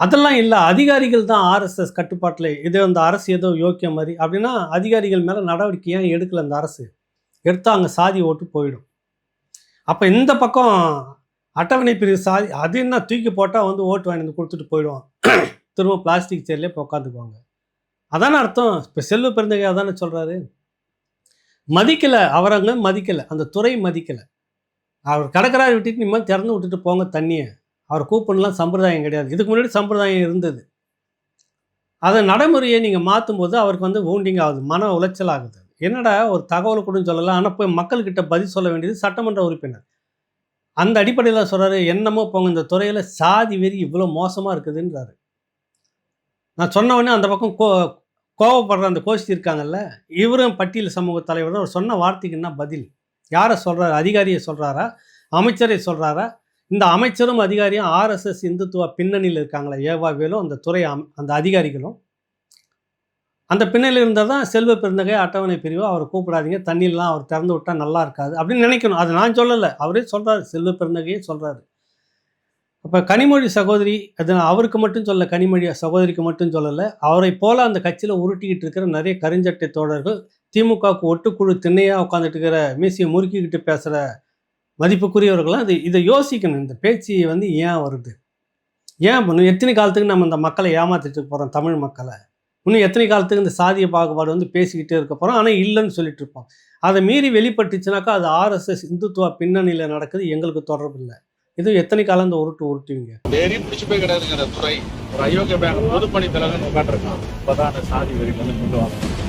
அதெல்லாம் இல்லை. அதிகாரிகள் தான் ஆர்எஸ்எஸ் கட்டுப்பாட்டில் இதே அந்த அரசு ஏதோ யோக்கியம் மாதிரி. அப்படின்னா அதிகாரிகள் மேலே நடவடிக்கை ஏன் எடுக்கலை அந்த அரசு? எடுத்தால் அங்கே சாதி ஓட்டு போயிடும். அப்போ இந்த பக்கம் அட்டவணை பிரிவு சாதி அது என்ன தூக்கி போட்டால் வந்து ஓட்டு வாங்கி வந்து கொடுத்துட்டு போயிடுவான் திரும்ப பிளாஸ்டிக் சேர்லேயே இப்போ உட்காந்துக்குவாங்க அதானே அர்த்தம்? இப்போ செல்வ பெருந்தகை அதானே சொல்கிறாரு மதிக்கலை அவரங்க மதிக்கலை. அந்த துறை மதிக்கலை. அவர் கடற்கரை விட்டுட்டு நீ திறந்து விட்டுட்டு போங்க தண்ணியை. அவர் கூப்பிடலாம் சம்பிரதாயம் கிடையாது. இதுக்கு முன்னாடி சம்பிரதாயம் இருந்தது. அதை நடைமுறையை நீங்கள் மாற்றும்போது அவருக்கு வந்து வவுண்டிங் ஆகுது மன உளைச்சல் ஆகுது. என்னடா ஒரு தகவல் கூட சொல்லலாம் ஆனால் போய் மக்கள்கிட்ட பதில் சொல்ல வேண்டியது சட்டமன்ற உறுப்பினர். அந்த அடிப்படையில் சொல்கிறாரு என்னமோ போங்க இந்த துறையில் சாதி வெறி இவ்வளோ மோசமாக இருக்குதுன்றாரு. நான் சொன்ன உடனே அந்த பக்கம் கோ கோவப்படுற அந்த கோஷ்டி இருக்காங்கல்ல இவரும் பட்டியல் சமூக தலைவர் அவர் சொன்ன வார்த்தைக்கு என்ன பதில்? யாரை சொல்கிறாரு அதிகாரியை சொல்கிறாரா அமைச்சரை சொல்கிறாரா இந்த அமைச்சரும் அதிகாரியும் ஆர்எஸ்எஸ் இந்துத்துவ பின்னணியில் இருக்காங்களே ஏவா வேலும் அந்த துறை அம் அந்த அதிகாரிகளும். அந்த பின்னணியில் இருந்தால் தான் செல்வ பெருந்தகை அட்டவணை பிரிவு அவரை கூப்பிடாதீங்க தண்ணியெல்லாம் அவர் திறந்து விட்டால் நல்லா இருக்காது அப்படின்னு நினைக்கணும். அது நான் சொல்லலை. அவரே சொல்கிறாரு செல்வ பெருந்தகையே சொல்கிறாரு அப்போ கனிமொழி சகோதரி அது அவருக்கு மட்டும் சொல்ல கனிமொழி சகோதரிக்கு மட்டும் சொல்லலை. அவரை போல் அந்த கட்சியில் உருட்டிக்கிட்டு இருக்கிற நிறைய கருஞ்சட்டை தோழர்கள் திமுகவுக்கு ஒட்டுக்குழு திண்ணையாக உட்காந்துட்டு இருக்கிற மீசியை முறுக்கிக்கிட்டு பேசுகிற மதிப்புக்குரியவர்கள்லாம் அது இதை யோசிக்கணும். இந்த பேச்சு வந்து ஏன் வருது? ஏன் பண்ணும் எத்தனை காலத்துக்கு நம்ம இந்த மக்களை ஏமாத்திட்டு போகிறோம் தமிழ் மக்களை? இன்னும் எத்தனை காலத்துக்கு இந்த சாதிய பாகுபாடு வந்து பேசிக்கிட்டே இருக்க போகிறோம் ஆனால் இல்லைன்னு சொல்லிட்டு இருப்போம். அதை மீறி வெளிப்பட்டுச்சுனாக்கா அது ஆர்எஸ்எஸ் இந்துத்துவ பின்னணியில் நடக்குது. எங்களுக்கு தொடர்பு இல்லை. இது எத்தனை காலம் இந்த உருட்டு உருட்டுவீங்க? வெறி பிடிச்சு போய் கிடையாதுங்கிற துறை ஒரு அயோக்கிய பேங்க் பொதுப்பணி தலைவன் உட்காந்துருக்கான் இப்பதான் அந்த சாதி வெறி வந்து கொண்டு வாங்க